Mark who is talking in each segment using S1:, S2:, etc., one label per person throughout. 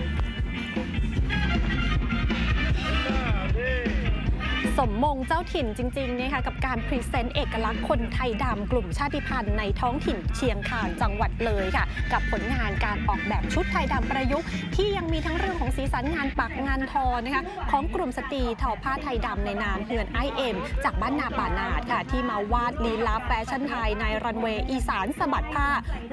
S1: Thank you. สมมงเจ้าถิ่นจริงๆเนี่ยค่ะกับการพรีเซนต์เอกลักษณ์คนไทยดำกลุ่มชาติพันธุ์ในท้องถิ่นเชียงคานจังหวัดเลยค่ะ กับผลงานการออกแบบชุดไทยดำประยุกต์ ที่ยังมีทั้งเรื่องของสีสันงานปักงานทอนะคะของกลุ่มสตรีทอผ้าไทยดำในนามเฮือนไอเอ็มจากบ้านนาป่านาดค่ะที่มาวาดลีลาแฟชั่นไทยในรันเวย์อีสานสะบัดผ้า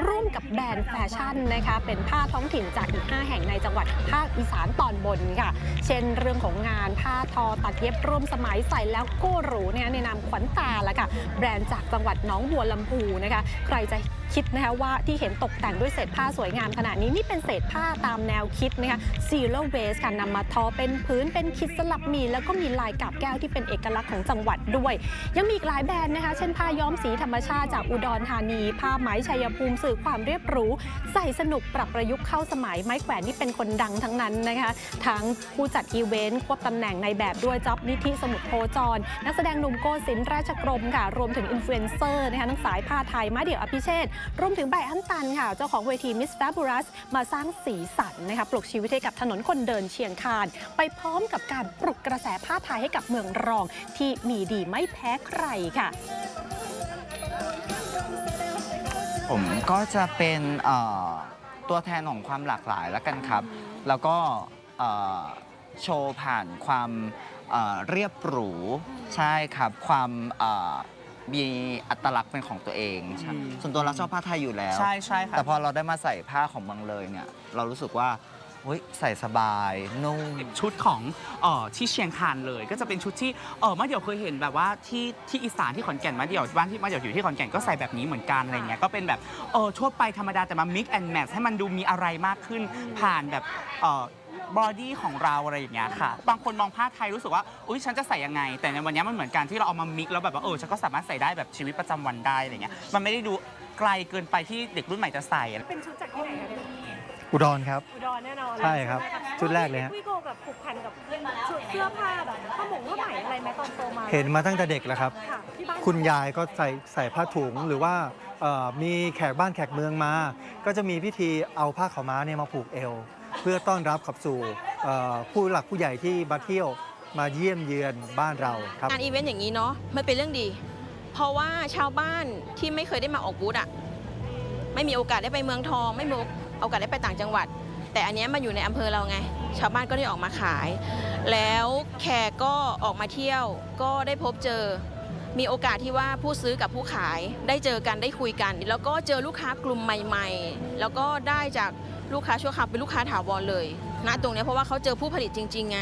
S1: ร่วมกับแบรนด์แฟชั่นนะคะเป็นผ้าท้องถิ่นจากอีก 5 แห่งในจังหวัดภาคอีสานตอนบนค่ะ เช่น เรื่องของงานผ้าทอตัดเย็บร่วมสมัยใส่แล้วก็หรูเนี่ยในนามขวัญตาละค่ะ แบรนด์จากจังหวัดน้องบัวลำพูนะคะ ใครจะคิดนะคะว่าที่เห็นตกแต่งด้วยเศษผ้าสวยงามขนาดนี้นี่เป็นเศษผ้าตามแนวคิดนะคะ zero waste ค่ะนำมาทอเป็นพื้นเป็นคิดสลับมี แล้วก็มีลายกับแก้วที่เป็นเอกลักษณ์ของจังหวัดด้วย ยังมีอีกหลายแบรนด์นะคะ เช่นผ้าย้อมสีธรรมชาติจากอุดรธานี ผ้าไหมชัยภูมิสื่อความเรียบรู้ ใส่สนุกปรับประยุกต์เข้าสมัยไม้แขวนนี่เป็นคนดังทั้งนั้นนะคะทั้งผู้จัดอีเวนต์ควบตำแหน่งในแบบด้วยจ็อบนิธิสมุทรโคจร นักแสดงหนุ่มโกศินร์ราชกรมค่ะรวมถึงอินฟลูเอนเซอร์นะคะทั้งสายผ้าไทยมาเดี่ยวอภิเชษรวมถึงใบอันตันค่ะ เจ้าของเวทีมิส f ฟ b u รัสมาสร้างสีสันนะคะปลุกชีวิตให้กับถนนคนเดินเชียงคาน ไปพร้อมกับการปลุกกระแสผ้าไทยให้กับเมืองรอง ที่มีดีไม่แพ้ใครค่ะ
S2: ผมก็จะเป็นตัวแทนของความหลากหลายแล้วกันครับ แล้วก็โชว์ผ่านความเรียบหรู ใช่ครับ ความ มีอัตลักษณ์เป็นของตัวเองใช่
S3: อืม
S2: ส่วนตัวเราชอบผ้าไทยอยู่แล้ว
S3: ใช่ใช่ค่ะ
S2: แต่พอเราได้มาใส่ผ้าของเมืองเลยเนี่ยเรารู้สึกว่าเฮ้ยใส่สบายนุ่ม
S3: ชุดของเออที่เชียงคานเลยก็จะเป็นชุดที่เออมาเดี่ยวเคยเห็นแบบว่าที่ที่อีสานที่ขอนแก่นมาเดี่ยวบ้านที่มาเดี่ยวอยู่ที่ขอนแก่นก็ใส่แบบนี้เหมือนกันอะไรเงี้ยก็เป็นแบบเออทั่วไปธรรมดาแต่มา mix and match ให้มันดูมีอะไรมากขึ้นผ่านแบบเออ บอดี้ของเราอะไรอย่างเงี้ยค่ะ บางคนมองผ้าไทยรู้สึกว่า อุ้ยฉันจะใส่ยังไง แต่ในวันเนี้ยมันเหมือนกันที่เราเอามา mix แล้วแบบว่าเออฉันก็สามารถใส่ได้แบบชีวิตประจำวันได้อะไรเงี้ย มันไม่ได้ดูไกลเกินไปที่เด็กรุ่นใหม่จะใส่
S4: เป็นชุดจากที่ไหนคะเนี่ย
S5: อุดรครับ
S4: อุดรแน่นอน
S5: ใช่ครับชุดแรกเลยฮะ
S4: พี่โกแบบผูกพันกับชุดเสื้อผ้าแบบผ้าหมงผ้าไหมอะไรไหมตอนโตมา
S5: เห็นมาตั้งแต่เด็กแล้วครับ
S4: ค่ะที่บ้าน
S5: คุณยายก็ใส่ใส่ผ้าถุงหรือว่าเอ่อมีแขกบ้านแขกเมืองมา ก็จะมีพิธีเอาผ้าขาวม้าเนี่ยมาผูกเอวเพื่อต้อนรับขับสู่ผู้หลักผู้ใหญ่ที่มาเที่ยวมาเยี่ยมเยือนบ้านเราครับ
S6: งานอีเวนต์อย่างนี้เนาะมันเป็นเรื่องดี เพราะว่าชาวบ้านที่ไม่เคยได้มาออกบูธอะไม่มีโอกาสได้ไปเมืองทอง ไม่มีโอกาสได้ไปต่างจังหวัด แต่อันนี้มาอยู่ในอำเภอเราไง ชาวบ้านก็ได้ออกมาขาย แล้วแขกก็ออกมาเที่ยวก็ได้พบเจอ มีโอกาสที่ว่าผู้ซื้อกับผู้ขายได้เจอกันได้คุยกัน แล้วก็เจอลูกค้ากลุ่มใหม่ ๆ แล้วก็ได้จาก ลูกค้าชั่วคราวเป็นลูกค้าถาวรเลยณตรงเนี้ยเพราะว่าเขาเจอผู้ผลิตจริง ๆ ไง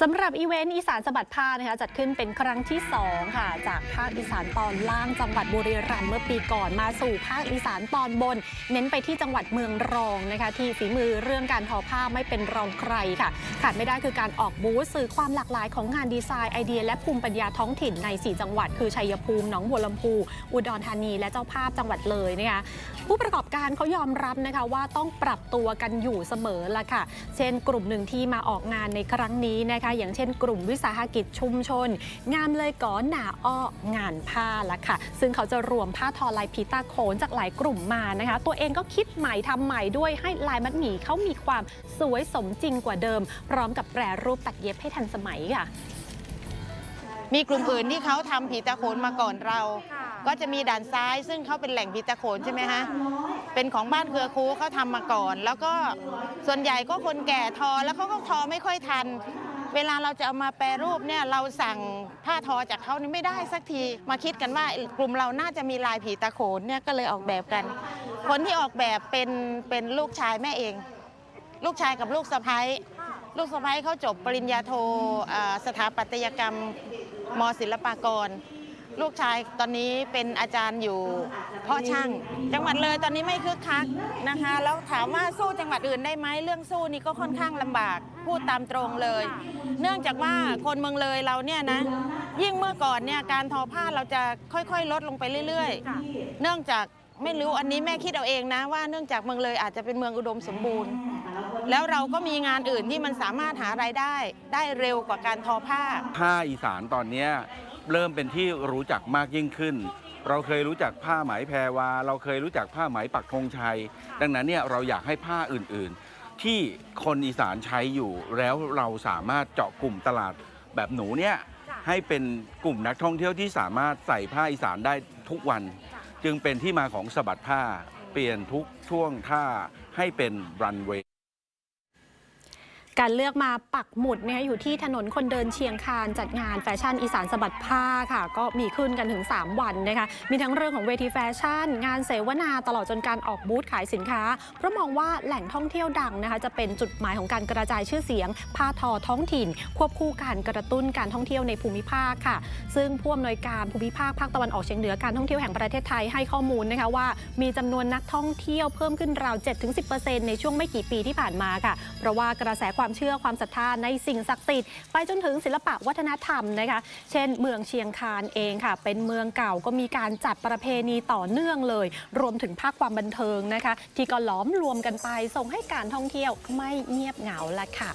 S1: สำหรับอีเวนต์อีสานสะบัดผ้านะคะจัดขึ้นเป็นครั้งที่ 2 ค่ะ จากภาคอีสานตอนล่างจังหวัดบุรีรัมย์เมื่อปีก่อนมาสู่ภาคอีสานตอนบน เน้นไปที่จังหวัดเมืองรองนะคะ ที่ฝีมือเรื่องการทอผ้าไม่เป็นรองใครค่ะ ขาดไม่ได้คือการออกบูธสื่อความหลากหลายของงานดีไซน์ไอเดีย และภูมิปัญญาท้องถิ่นใน 4 จังหวัด คือชัยภูมิหนองบัวลำพู อุดรธานี และเจ้าภาพจังหวัดเลยนะคะผู้ประกอบการเขายอมรับนะคะว่าต้องปรับตัวกันอยู่เสมอละค่ะ เช่น กลุ่มหนึ่งที่มาออกงานในครั้งนี้นะคะอย่างเช่นกลุ่มวิสาหกิจชุมชน งามเลยก่อหนาอ้องานผ้าละค่ะ ซึ่งเขาจะรวมผ้าทอลายพีตาโขนจากหลายกลุ่มมานะคะ ตัวเองก็คิดใหม่ทำใหม่ด้วยให้ลายมัดหมี่เขามีความสวยสมจริงกว่าเดิม พร้อมกับแปรรูปตัดเย็บให้ทันสมัยค่ะ
S7: มีกลุ่มอื่นที่เขาทำผีตาโขนมาก่อนเรา ก็จะมีด่านซ้ายซึ่งเขาเป็นแหล่งผีตาโขนใช่ไหมฮะ เป็นของบ้านเครือคูเขาทำมาก่อน แล้วก็ส่วนใหญ่ก็คนแก่ทอแล้วเขาก็ทอไม่ค่อยทัน เวลาเราจะเอามาแปรรูปเนี่ยเราสั่งผ้าทอจากเขานี่ไม่ได้สักที มาคิดกันว่ากลุ่มเราน่าจะมีลายผีตาโขนเนี่ยก็เลยออกแบบกัน คนที่ออกแบบเป็นเป็นลูกชายแม่เอง ลูกชายกับลูกสะพ้ายลูกสะพ้ายเขาจบปริญญาโทสถาปัตยกรรมมศิลปากร ลูกชายตอนนี้เป็นอาจารย์อยู่ เพ่อช่างจังหวัดเลยตอนนี้ไม่คึกคักนะคะ แล้วถามว่าสู้จังหวัดอื่นได้ไหมเรื่องสู้นี่ก็ค่อนข้างลำบากพูดตามตรงเลย เนื่องจากว่าคนเมืองเลยเราเนี่ยนะ ยิ่งเมื่อก่อนเนี่ยการทอผ้าเราจะค่อยๆ ลดลงไปเรื่อยๆ เนื่องจากไม่รู้อันนี้แม่คิดเอาเองนะว่าเนื่องจากเมืองเลยอาจจะเป็นเมืองอุดมสมบูรณ์ แล้วเราก็มีงานอื่นที่มันสามารถหารายได้ ได้เร็วกว่าการทอผ้า
S8: ผ้าอีสานตอนนี้เริ่มเป็นที่รู้จักมากยิ่งขึ้น เราเคยรู้จักผ้าไหมแพรวา เราเคยรู้จักผ้าไหมปักธงชัย ดังนั้นเนี่ยเราอยากให้ผ้าอื่นๆ ที่คนอีสานใช้อยู่ แล้วเราสามารถเจาะกลุ่มตลาดแบบหนูเนี่ยให้เป็นกลุ่มนักท่องเที่ยวที่สามารถใส่ผ้าอีสานได้ทุกวัน จึงเป็นที่มาของสะบัดผ้า เปลี่ยนทุกช่วงท่าให้เป็นรันเวย์
S1: การเลือกมาปักหมุดเนี่ยอยู่ที่ถนนคนเดินเชียงคานจัดงานแฟชั่นอีสานสะบัดผ้าค่ะ ก็มีขึ้นกันถึง 3 วันนะคะมีทั้งเรื่องของเวทีแฟชั่น งานเสวนาตลอดจนการออกบูธขายสินค้า เพราะมองว่าแหล่งท่องเที่ยวดังนะคะ จะเป็นจุดหมายของการกระจายชื่อเสียง ผ้าทอท้องถิ่น ควบคู่การกระตุ้นการท่องเที่ยวในภูมิภาคค่ะ ซึ่งผู้อำนวยการภูมิภาคภาคตะวันออกเฉียงเหนือการท่องเที่ยวแห่งประเทศไทยให้ข้อมูลนะคะว่า มีจำนวนนักท่องเที่ยวเพิ่มขึ้นราว 7-10%ในช่วงไม่กี่ปีที่ผ่านมาค่ะ เพราะว่ากระแสความเชื่อความศรัทธาในสิ่งศักดิ์สิทธิ์ไปจนถึงศิลปะวัฒนธรรมนะคะ เช่น เมืองเชียงคานเองค่ะ เป็นเมืองเก่าก็มีการจัดประเพณีต่อเนื่องเลย รวมถึงภาคความบันเทิงนะคะ ที่ก็ล้อมรวมกันไปส่งให้การท่องเที่ยวไม่เงียบเหงาละค่ะ